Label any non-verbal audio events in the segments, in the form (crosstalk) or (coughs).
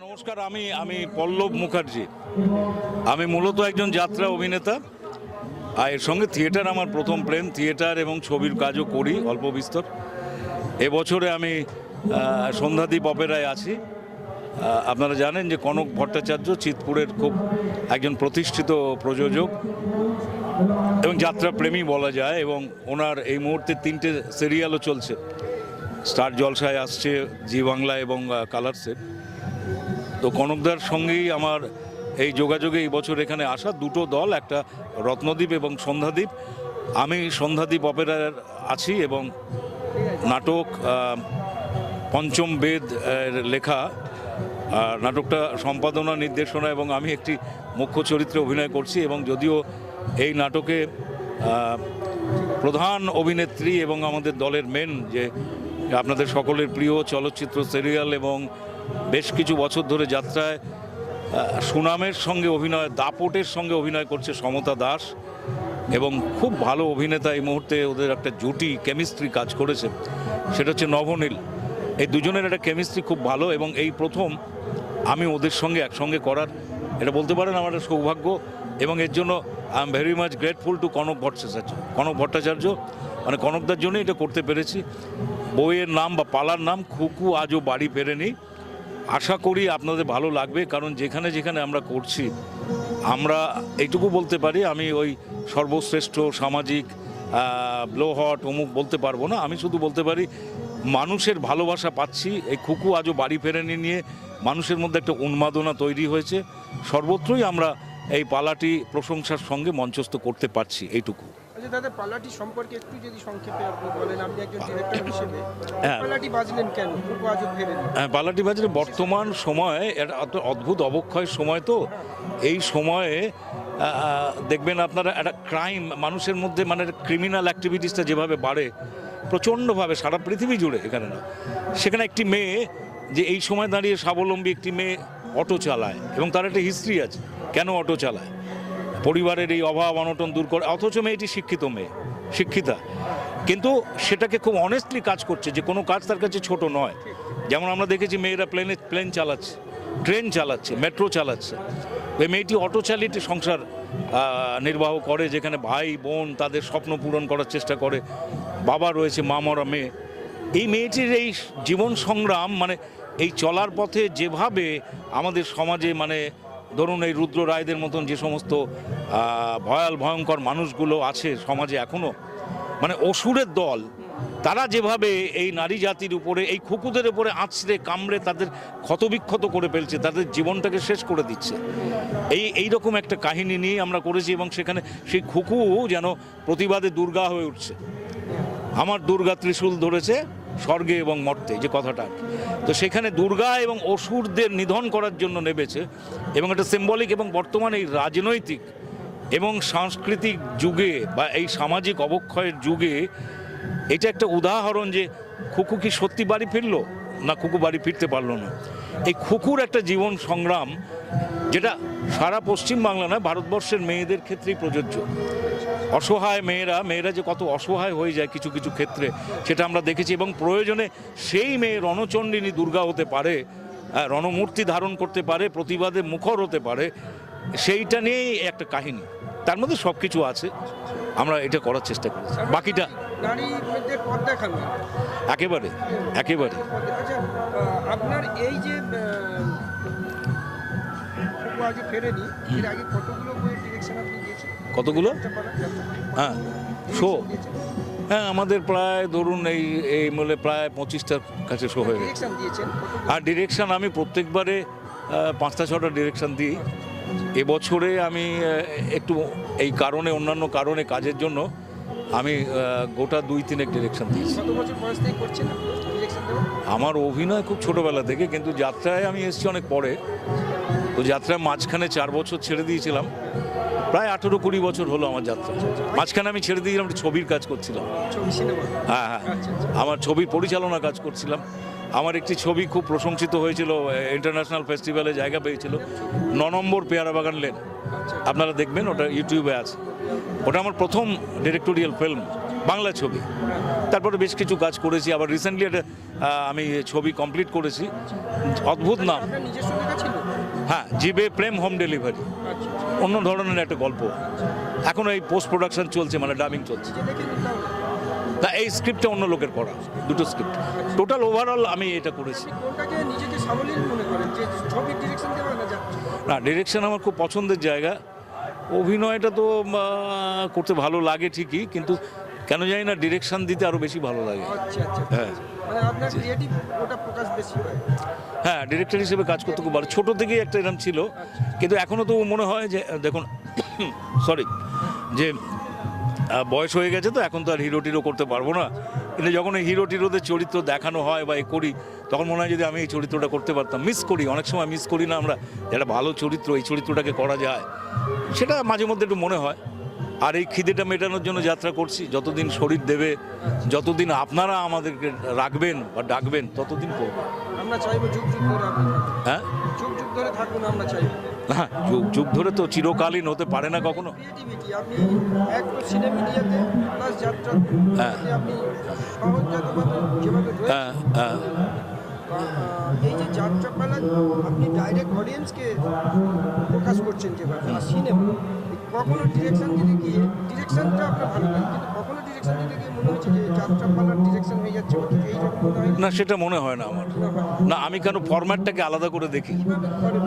নমস্কার, আমি আমি পল্লব মুখার্জি। আমি মূলত একজন যাত্রা অভিনেতা। আর এর সঙ্গে থিয়েটার আমার প্রথম প্রেম, থিয়েটার এবং ছবির কাজও করি, অল্প বিস্তর। এবছরে আমি সন্ধ্যাদ্বীপ অপেরায় আছি। আপনারা জানেন যে কনক ভট্টাচার্য চিতপুরের খুব একজন প্রতিষ্ঠিত প্রযোজক এবং যাত্রা প্রেমী বলা যায় এবং ওনার এই মুহূর্তে তিনটে সিরিয়ালও চলছে। স্টার জলসায় আসছে জি বাংলা এবং কালার্সে তো কনকদার সঙ্গেই আমার এই যোগাযোগে এই বছর এখানে আসা দুটো দল, একটা রত্নদ্বীপ এবং সন্ধ্যাদ্বীপ আমি সন্ধ্যাদ্বীপ অপেরার আছি এবং নাটক পঞ্চম বেদ লেখা নাটকটা সম্পাদনা, নির্দেশনা এবং আমি একটি মুখ্য চরিত্রে অভিনয় করছি এবং যদিও এই নাটকে প্রধান অভিনেত্রী এবং আমাদের দলের মেন যে আপনাদের সকলের প্রিয় চলচ্চিত্র সিরিয়াল এবং বেশ কিছু বছর ধরে যাত্রায় সুনামের সঙ্গে অভিনয়, দাপটের সঙ্গে অভিনয় করছে সমতা দাস এবং খুব ভালো অভিনেতা এই মুহূর্তে ওদের একটা জুটি কেমিস্ট্রি কাজ করেছে, সেটা হচ্ছে নবনীল এই দুজনের একটা কেমিস্ট্রি খুব ভালো এবং এই প্রথম আমি ওদের সঙ্গে একসঙ্গে করার, এটা বলতে পারেন আমার সৌভাগ্য এবং এর জন্য I am very much grateful to Kanak Bhattacharya. Kanak Bhattacharya মানে কনকদার জন্য এটা করতে পেরেছি। বইয়ের নাম বা পালার নাম খুকু আজও বাড়ি ফেরেনি। আশা করি আপনাদের ভালো লাগবে, কারণ যেখানে যেখানে আমরা করছি, আমরা এইটুকু বলতে পারি, আমি ওই সর্বশ্রেষ্ঠ সামাজিক ব্লোহট অমুক বলতে পারব না, আমি শুধু বলতে পারি, মানুষের ভালোবাসা পাচ্ছি, এই খুকু আজও বাড়ি ফেরেনি নিয়ে মানুষের মধ্যে একটা উন্মাদনা তৈরি হয়েছে, সর্বত্রই আমরা এই পালাটি প্রশংসার সঙ্গে মঞ্চস্থ করতে পারছি, এইটুকু। আচ্ছা দাদা পালাটি সম্পর্কে একটু যদি সংক্ষেপে আপনি বলেন আপনি একজন ডিরেক্টর হিসেবে হ্যাঁ। পালাটি বাজলেন কেন? হ্যাঁ, বাজারে বর্তমান সময়ে এটা অদ্ভুত অবক্ষয় সময় তো। এই সময়ে দেখবেন আপনারা একটা ক্রাইম মানুষের মধ্যে মানে ক্রিমিনাল অ্যাক্টিভিটিসটা যেভাবে বাড়ে প্রচণ্ডভাবে সারা পৃথিবী জুড়ে এখানে না। সেখানে একটি মেয়ে যে এই সময় দাঁড়িয়ে স্বাবলম্বী একটি মেয়ে অটো চালায় এবং তার একটা হিস্ট্রি আছে কেন অটো চালায়? পরিবারের এই অভাব, অনটন দূর করে, অথচ মেয়েটি শিক্ষিত মেয়ে, শিক্ষিতা। কিন্তু সেটাকে খুব অনেস্টলি কাজ করছে যে কোনো কাজ তার কাছে ছোট নয়। যেমন আমরা দেখেছি মেয়েরা প্লেনে প্লেন চালাচ্ছে ট্রেন চালাচ্ছে মেট্রো চালাচ্ছে। ওই মেয়েটি অটো চালিয়ে সংসার নির্বাহ করে, যেখানে ভাই, বোন তাদের স্বপ্ন পূরণ করার চেষ্টা করে। বাবা রয়েছে মা মরা মেয়ে। এই মেয়েটির এই জীবন সংগ্রাম মানে এই চলার পথে যেভাবে আমাদের সমাজে মানে ধরুন এই রুদ্র রায়দের মতন যে সমস্ত ভয়াল, ভয়ঙ্কর মানুষগুলো আছে সমাজে এখনও মানে অসুরের দল, তারা যেভাবে এই নারী জাতির উপরে, এই খুকুদের উপরে আঁচড়ে, কামড়ে তাদের ক্ষতবিক্ষত করে ফেলছে, তাদের জীবনটাকে শেষ করে দিচ্ছে। এই এই রকম একটা কাহিনী নিয়ে আমরা করেছি এবং সেখানে সেই খুকু যেন প্রতিবাদে দুর্গা হয়ে উঠছে। আমার দুর্গা ত্রিশূল ধরেছে স্বর্গে এবং মর্তে, যে কথাটা। তো সেখানে দুর্গা এবং অসুরদের নিধন করার জন্য নেমেছে এবং এটা সিম্বলিক এবং বর্তমানে এই রাজনৈতিক এবং সাংস্কৃতিক যুগে বা এই সামাজিক অবক্ষয়ের যুগে এটা একটা উদাহরণ যে খুকু কি সত্যি বাড়ি ফিরলো না খুকু বাড়ি ফিরতে পারল না? এই খুকুর একটা জীবন সংগ্রাম যেটা সারা পশ্চিম বাংলা নয়, ভারতবর্ষের মেয়েদের ক্ষেত্রেই প্রযোজ্য। অসহায় মেয়েরা মেয়েরা যে কত অসহায় হয়ে যায় কিছু কিছু ক্ষেত্রে সেটা আমরা দেখেছি এবং প্রয়োজনে সেই মেয়ে রণচণ্ডিনী দুর্গা হতে পারে রণমূর্তি ধারণ করতে পারে প্রতিবাদে মুখর হতে পারে সেইটা নিয়েই একটা কাহিনী। তার মধ্যে সব কিছু আছে আমরা এটা করার চেষ্টা করেছি বাকিটা একেবারে একেবারে। আচ্ছা আপনার এই যে আজব ফেরেনি এর আগে কতগুলো বইয়ের ডিরেকশন আপনি দিয়েছেন কতগুলো। হ্যাঁ শো। হ্যাঁ আমাদের প্রায় ধরুন এই এই মূলে প্রায় পঁচিশটার কাছে শো হয়ে গেছে। আর ডিরেকশন আমি প্রত্যেকবারে পাঁচটা ছটা ডিরেকশান দিই। এবছরে আমি একটু এই কারণে অন্যান্য কারণে কাজের জন্য আমি গোটা দুই তিনেক ডিরেকশন দিয়েছি। আমার অভিনয় খুব ছোটোবেলা থেকে কিন্তু যাত্রায় আমি এসেছি অনেক পরে। তো যাত্রায় মাঝখানে চার বছর ছেড়ে দিয়েছিলাম। প্রায় আঠেরো কুড়ি বছর হলো আমার যাত্রা। মাঝখানে আমি ছেড়ে দিয়েছিলাম একটা ছবির কাজ করছিলাম। হ্যাঁ হ্যাঁ। আচ্ছা, আচ্ছা। আমার ছবির পরিচালনা কাজ করছিলাম। আমার একটি ছবি খুব প্রশংসিত হয়েছিল ইন্টারন্যাশনাল ফেস্টিভ্যালে জায়গা পেয়েছিল ন নম্বর পেয়ারা বাগান লেন। আপনারা দেখবেন ওটা ইউটিউবে আছে। ওটা আমার প্রথম ডিরেক্টোরিয়াল ফিল্ম বাংলা ছবি। তারপরে বেশ কিছু কাজ করেছি। আবার রিসেন্টলি একটা আমি ছবি কমপ্লিট করেছি। অদ্ভুত নাম। হ্যাঁ জিবে প্রেম হোম ডেলিভারি। অন্য ধরনের একটা গল্প। এখন এই পোস্ট প্রোডাকশন চলছে মানে ডাবিং চলছে। না এই স্ক্রিপ্টটা অন্য লোকের করা। দুটো স্ক্রিপ্ট টোটাল ওভারঅল আমি এটা করেছি। না ডিরেকশন আমার খুব পছন্দের জায়গা। অভিনয়টা তো করতে ভালো লাগে ঠিকই কিন্তু কেন জানি না ডিরেকশন দিতে আরও বেশি ভালো লাগে। আচ্ছা আচ্ছা হ্যাঁ। মানে হয়। ডিরেক্টর হিসেবে কাজ করতে খুব ভালো। ছোটো থেকেই একটা এরকম ছিল। কিন্তু এখনও তো মনে হয় যে দেখুন (coughs) সরি যে বয়স হয়ে গেছে তো এখন তো আর হিরো টিরো করতে পারব না। কিন্তু যখন এই হিরো টিরোদের চরিত্র দেখানো হয় বা এ করি তখন মনে হয় যদি আমি এই চরিত্রটা করতে পারতাম মিস করি অনেক সময় মিস করি না আমরা একটা ভালো চরিত্র এই চরিত্রটাকে করা যায় সেটা মাঝে মধ্যে একটু মনে হয়। আর এই খিদেটা মেটানোর জন্য যাত্রা করছি। যতদিন শরীর দেবে যতদিন আপনারা আমাদেরকে রাখবেন বা ডাকবেন ততদিন করব। আমরা চাইব যুগ যুগ ধরে হ্যাঁ? যুগ যুগ ধরে থাকুন আমরা চাইব। না যুগ যুগ ধরে তো চিরকালীন হতে পারে না কখনো। হ্যাঁ। হ্যাঁ হ্যাঁ। এই যে যাত্রাপালা আপনি ডাইরেক্ট অডিয়েন্সকে প্রকাশ করছেন যেভাবে সিনেমা কখনো ডিরেকশন দিতে গিয়ে ডিরেকশনটা আপনার ভালো লাগে কিন্তু কখনো ডিরেকশন দিতে গিয়ে মনে হচ্ছে যে যাত্রাপালার ডিরেকশন হয়ে যাচ্ছে না সেটা মনে হয় না আমার। না আমি কেন ফরম্যাটটাকে আলাদা করে দেখি?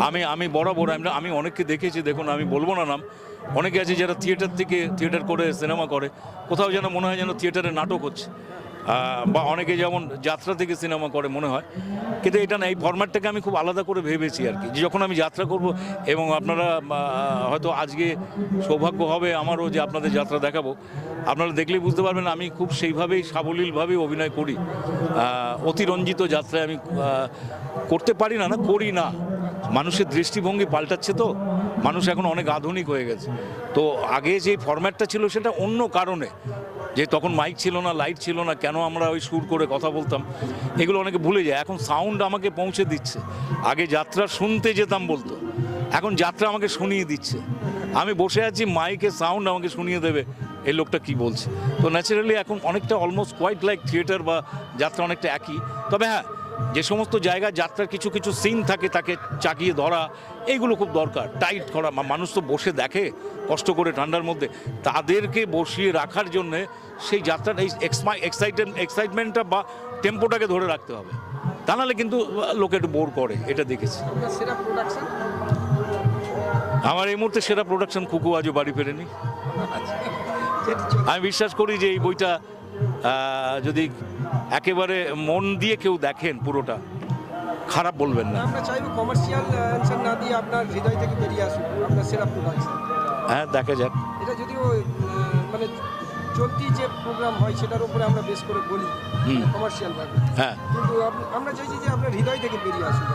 আমি আমি বরাবর আমি আমি অনেককে দেখেছি দেখুন আমি বলব না নাম। অনেকে আছে যারা থিয়েটার থেকে থিয়েটার করে সিনেমা করে। কোথাও যেন মনে হয় যেন থিয়েটারে নাটক হচ্ছে। বা অনেকে যেমন যাত্রা থেকে সিনেমা করে মনে হয়, কিন্তু এটা না, এই ফরম্যাটটাকে আমি খুব আলাদা করে ভেবেছি আর কি। যখন আমি যাত্রা করব, এবং আপনারা হয়তো আজকে সৌভাগ্য হবে আমারও যে আপনাদের যাত্রা দেখাবো, আপনারা দেখলেই বুঝতে পারবেন আমি খুব সেইভাবেই সাবলীলভাবেই অভিনয় করি। অতিরঞ্জিত যাত্রায় আমি করতে পারি না না, করি না। মানুষের দৃষ্টিভঙ্গি পাল্টাচ্ছে তো। মানুষ এখন অনেক আধুনিক হয়ে গেছে। তো আগে যে ফরম্যাটটা ছিল সেটা অন্য কারণে। যে তখন মাইক ছিল না লাইট ছিল না, কেন আমরা ওই সুর করে কথা বলতাম, এগুলো অনেকে ভুলে যায়। এখন সাউন্ড আমাকে পৌঁছে দিচ্ছে। আগে যাত্রা শুনতে যেতাম বলতো। এখন যাত্রা আমাকে শুনিয়ে দিচ্ছে। আমি বসে আছি মাইকে সাউন্ড আমাকে শুনিয়ে দেবে, এই লোকটা কি বলছে? তো ন্যাচারালি এখন অনেকটা অলমোস্ট কোয়াইট লাইক থিয়েটার বা যাত্রা অনেকটা একই। তবে হ্যাঁ যে সমস্ত জায়গায় যাত্রার কিছু কিছু সিন থাকে তাকে চাকিয়ে ধরা এইগুলো খুব দরকার। টাইট করা মানুষ তো বসে দেখে কষ্ট করে ঠান্ডার মধ্যে। তাদেরকে বসিয়ে রাখার জন্যে সেই যাত্রার এই এক্সাইটেড এক্সাইটমেন্টটা বা টেম্পোটাকে ধরে রাখতে হবে। তা নাহলে কিন্তু লোকে একটু বোর করে এটা দেখেছি। আমার এই মুহূর্তে সেরা প্রোডাকশন কুকু আজও বাড়ি ফেরেনি। আমি বিশ্বাস করি যে এই বইটা যদি একেবারে মন দিয়ে কেউ দেখেন পুরোটা খারাপ বলবেন না। আমরা চাইব কমার্শিয়াল অ্যান্সার না দিয়ে আপনার হৃদয় থেকে বেরিয়ে আসুন আপনার সেরা হ্যাঁ দেখা যাক। এটা যদিও মানে চলতি যে প্রোগ্রাম হয় সেটার উপরে আমরা বেশ করে বলি হ্যাঁ। কিন্তু আমরা চাইছি যে আপনার হৃদয় থেকে বেরিয়ে আসুন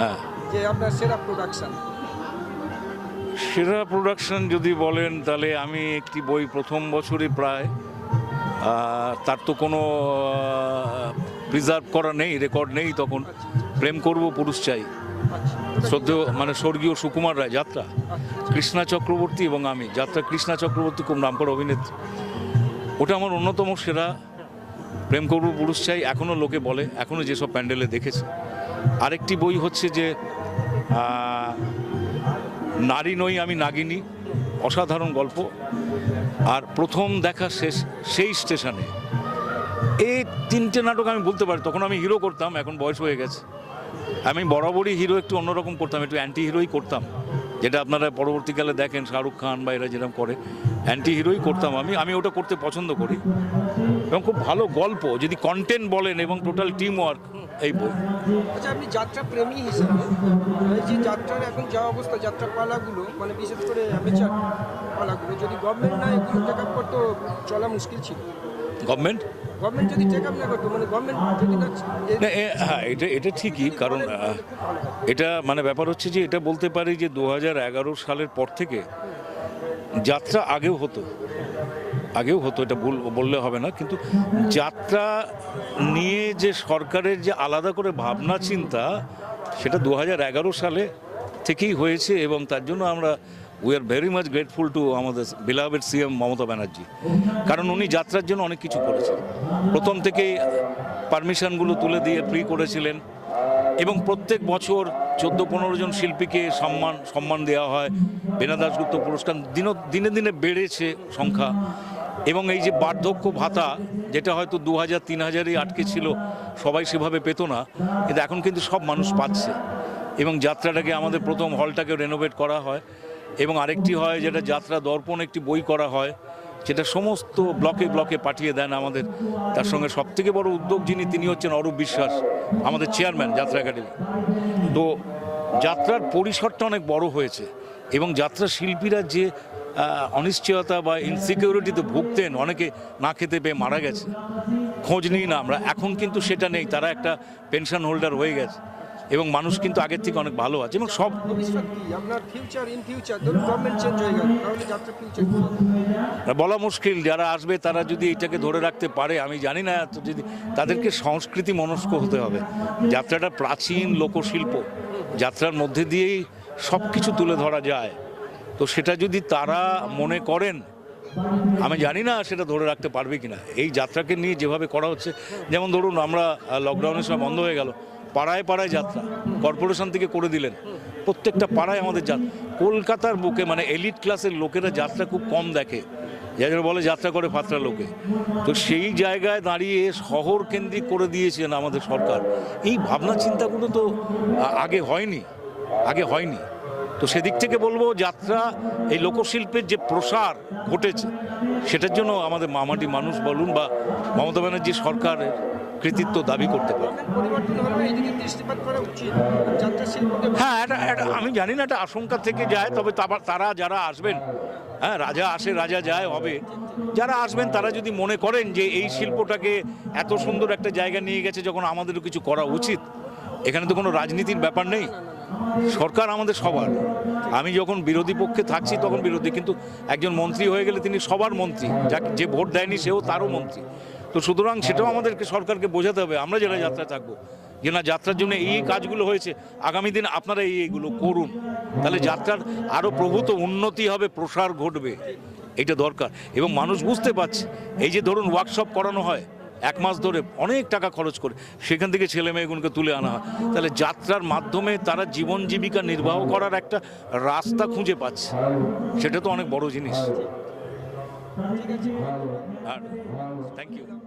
হ্যাঁ। যে আপনার সেরা প্রোডাকশন সেরা প্রোডাকশন যদি বলেন তাহলে আমি একটি বই প্রথম বছরই প্রায় তার তো কোনো প্রিজার্ভ করা নেই রেকর্ড নেই তখন। প্রেম করব, পুরুষ চাই। শ্রদ্ধেয় মানে স্বর্গীয় সুকুমার রায়, যাত্রা। কৃষ্ণা চক্রবর্তী এবং আমি, যাত্রা কৃষ্ণা চক্রবর্তী খুব নামকরা অভিনেত্রী। ওটা আমার অন্যতম সেরা। প্রেম করব, পুরুষ চাই এখনও লোকে বলে এখনও যেসব প্যান্ডেলে দেখেছে। আরেকটি বই হচ্ছে যে নারী নই আমি নাগিনী, অসাধারণ গল্প। আর প্রথম দেখা শেষ সেই স্টেশনে। এই তিনটে নাটক আমি বলতে পারি, তখন আমি হিরো করতাম, এখন বয়স হয়ে গেছে। আমি বরাবরই হিরো একটু অন্যরকম করতাম, একটু অ্যান্টি হিরোই করতাম। যেটা আপনারা পরবর্তীকালে দেখেন শাহরুখ খান বা এরা যেরকম করে। অ্যান্টি হিরোই করতাম আমি আমি ওটা করতে পছন্দ করি। এবং খুব ভালো গল্প যদি কন্টেন্ট বলেন এবং টোটাল টিম ওয়ার্ক এই বই। আচ্ছা আপনি যাত্রা প্রেমী হিসেবে যে যাত্রার এখন যা অবস্থা যাত্রা পালাগুলো মানে বিশেষ করে অ্যামেচার পালাগুলো যদি গভর্নমেন্ট না এগুলো টেক আপ করতো চলা মুশকিল ছিল। গভর্নমেন্ট না করতো মানে হ্যাঁ এটা এটা ঠিকই, কারণ। এটা মানে ব্যাপার হচ্ছে যে এটা বলতে পারি যে দু হাজার এগারো সালের পর থেকে যাত্রা আগেও হতো আগেও হতো, এটা বললে হবে না, কিন্তু যাত্রা নিয়ে যে সরকারের যে আলাদা করে ভাবনা, চিন্তা, সেটা দু হাজার এগারো সালে থেকেই হয়েছে এবং তার জন্য আমরা we are very much grateful to আমাদের বিলাভেড সিএম মমতা ব্যানার্জি। কারণ উনি যাত্রার জন্য অনেক কিছু করেছেন। প্রথম থেকেই পারমিশনগুলো তুলে দিয়ে ফ্রি করেছিলেন। এবং প্রত্যেক বছর চোদ্দ পনেরো জন শিল্পীকে সম্মান সম্মান দেওয়া হয়। বেনা দাসগুপ্ত পুরস্কার দিন, দিনে দিনে বেড়েছে সংখ্যা। এবং এই যে বার্ধক্য ভাতা, যেটা হয়তো দু হাজার তিন হাজারই আটকে ছিল, সবাই সেভাবে পেত না। কিন্তু এখন কিন্তু সব মানুষ পাচ্ছে। এবং যাত্রাটাকে আমাদের প্রথম হলটাকে রেনোভেট করা হয়। এবং আরেকটি হয় যেটা যাত্রা দর্পণ একটি বই করা হয়, যেটা সমস্ত ব্লকে ব্লকে পাঠিয়ে দেন আমাদের। তার সঙ্গে সবথেকে বড় উদ্যোগ যিনি, তিনি হচ্ছেন অরূপ বিশ্বাস, আমাদের চেয়ারম্যান যাত্রা একাডেমি। তো যাত্রার পরিসরটা অনেক বড় হয়েছে এবং যাত্রা শিল্পীরা যে অনিশ্চয়তা বা ইনসিকিউরিটিতে ভুগতেন, অনেকে না খেতে পেয়ে মারা গেছে। খোঁজ নিই না আমরা, এখন কিন্তু সেটা নেই, তারা একটা পেনশন হোল্ডার হয়ে গেছে। এবং মানুষ কিন্তু আগের থেকে অনেক ভালো আছে এবং সব? বলা মুশকিল যারা আসবে তারা যদি এটাকে ধরে রাখতে পারে আমি জানি না যদি তাদেরকে সংস্কৃতি মনস্ক হতে হবে। যাত্রাটা প্রাচীন লোকশিল্প যাত্রার মধ্যে দিয়েই সব কিছু তুলে ধরা যায়। তো সেটা যদি তারা মনে করেন আমি জানি না সেটা ধরে রাখতে পারবে কিনা। এই যাত্রাকে নিয়ে যেভাবে করা হচ্ছে যেমন ধরুন আমরা লকডাউনের সময় বন্ধ হয়ে গেল পাড়ায় পাড়ায় যাত্রা। কর্পোরেশন থেকে করে দিলেন। প্রত্যেকটা পাড়ায় আমাদের যাত্রা কলকাতার বুকে মানে এলিট ক্লাসের লোকেরা যাত্রা খুব কম দেখে। যাদের বলে যাত্রা করে ফাত্রা লোকে। তো সেই জায়গায় দাঁড়িয়ে শহর কেন্দ্রিক করে দিয়েছেন আমাদের সরকার। এই ভাবনা চিন্তাগুলো তো আগে হয়নি। আগে হয়নি। তো সেদিক থেকে বলব যাত্রা, এই লোকশিল্পের যে প্রসার ঘটেছে, সেটার জন্য আমাদের মামাটি মানুষ বলুন বা মমতা ব্যানার্জি সরকারের কৃতিত্ব দাবি করতে পারে। হ্যাঁ এটা এটা আমি জানি না এটা আশঙ্কা থেকে যায় তবে তাবা- তারা যারা আসবেন হ্যাঁ রাজা আসে রাজা যায় হবে। যারা আসবেন তারা যদি মনে করেন যে এই শিল্পটাকে এত সুন্দর একটা জায়গা নিয়ে গেছে যখন আমাদেরও কিছু করা উচিত এখানে তো কোনো রাজনীতির ব্যাপার নেই। সরকার আমাদের সবার। আমি যখন বিরোধী পক্ষে থাকছি তখন বিরোধী কিন্তু একজন মন্ত্রী হয়ে গেলে তিনি সবার মন্ত্রী। যাকে যে ভোট দেয়নি সেও তারও মন্ত্রী। তো সুতরাং সেটাও আমাদেরকে সরকারকে বোঝাতে হবে, আমরা যারা যাত্রা থাকব যে না, যাত্রার জন্য এই কাজগুলো হয়েছে, আগামী দিন আপনারা এই এইগুলো করুন। তাহলে যাত্রার আরও প্রভূত উন্নতি হবে, প্রসার ঘটবে, এটা দরকার। এবং মানুষ বুঝতে পারছে, এই যে ধরুন ওয়ার্কশপ করানো হয়, এক মাস ধরে অনেক টাকা খরচ করে, সেখান থেকে ছেলে মেয়েগুলোকে তুলে আনা হয়। তাহলে যাত্রার মাধ্যমে তারা জীবন জীবিকা নির্বাহ করার একটা রাস্তা খুঁজে পাচ্ছে, সেটা তো অনেক বড় জিনিস। Thank you.